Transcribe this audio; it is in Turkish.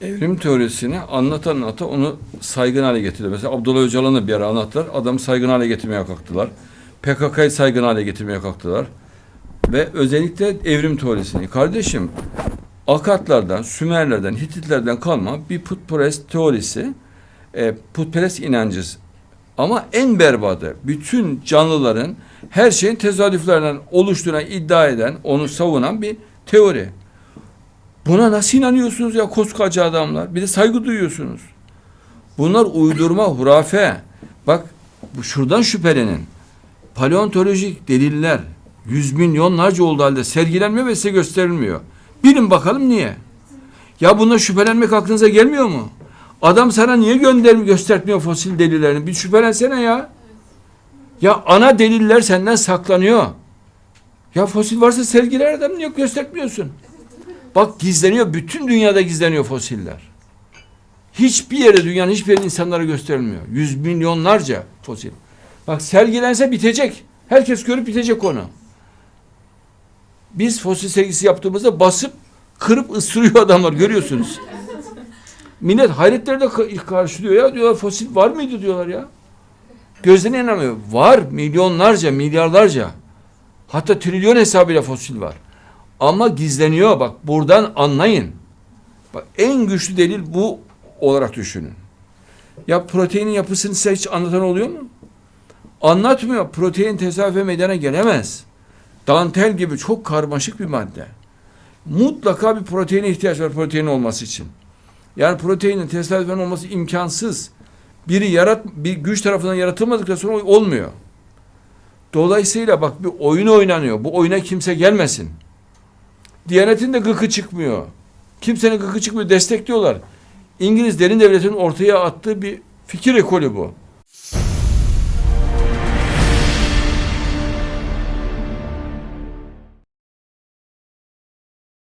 Evrim teorisini anlata anlata onu saygın hale getiriyor. Mesela Abdullah Öcalan'ı bir ara anlattılar. Adamı saygın hale getirmeye kalktılar. PKK'yı saygın hale getirmeye kalktılar. Ve özellikle evrim teorisini. Kardeşim Akatlardan, Sümerlerden, Hititlerden kalma bir putperest teorisi, e, putperest inancız. Ama en berbadı, bütün canlıların her şeyin tezadüflerden oluştuğuna iddia eden, onu savunan bir teori. Buna nasıl inanıyorsunuz ya koskoca adamlar? Bir de saygı duyuyorsunuz. Bunlar uydurma, hurafe. Bak bu şuradan şüphelenin. Paleontolojik deliller yüz milyonlarca olduğu halde sergilenmiyor ve size gösterilmiyor. Bilin bakalım niye? Ya buna şüphelenmek aklınıza gelmiyor mu? Adam sana niye gönder göstermiyor fosil delillerini? Bir şüphelensene ya. Ya ana deliller senden saklanıyor. Ya fosil varsa sergiler adam niye göstermiyorsun? Bak gizleniyor. Bütün dünyada gizleniyor fosiller. Hiçbir yere dünyanın hiçbir yerinde insanlara gösterilmiyor. Yüz milyonlarca fosil. Bak sergilense bitecek. Herkes görüp bitecek onu. Biz fosil sergisi yaptığımızda basıp kırıp ısırıyor adamlar görüyorsunuz. Millet hayretlerle ka- karşılıyor ya diyorlar fosil var mıydı diyorlar ya. Gözlerine inanmıyor. Var milyonlarca milyarlarca hatta trilyon hesabıyla fosil var. Ama gizleniyor bak buradan anlayın. Bak en güçlü delil bu olarak düşünün. Ya proteinin yapısını size hiç anlatan oluyor mu? Anlatmıyor. Protein tesadüfe meydana gelemez. Dantel gibi çok karmaşık bir madde. Mutlaka bir proteine ihtiyaç var protein olması için. Yani proteinin tesadüfen olması imkansız. Biri yarat bir güç tarafından yaratılmadıktan sonra olmuyor. Dolayısıyla bak bir oyun oynanıyor. Bu oyuna kimse gelmesin. Diyanet'in de gıkı çıkmıyor. Kimsenin gıkı çıkmıyor. Destekliyorlar. İngiliz derin devletinin ortaya attığı bir fikir ekolü bu.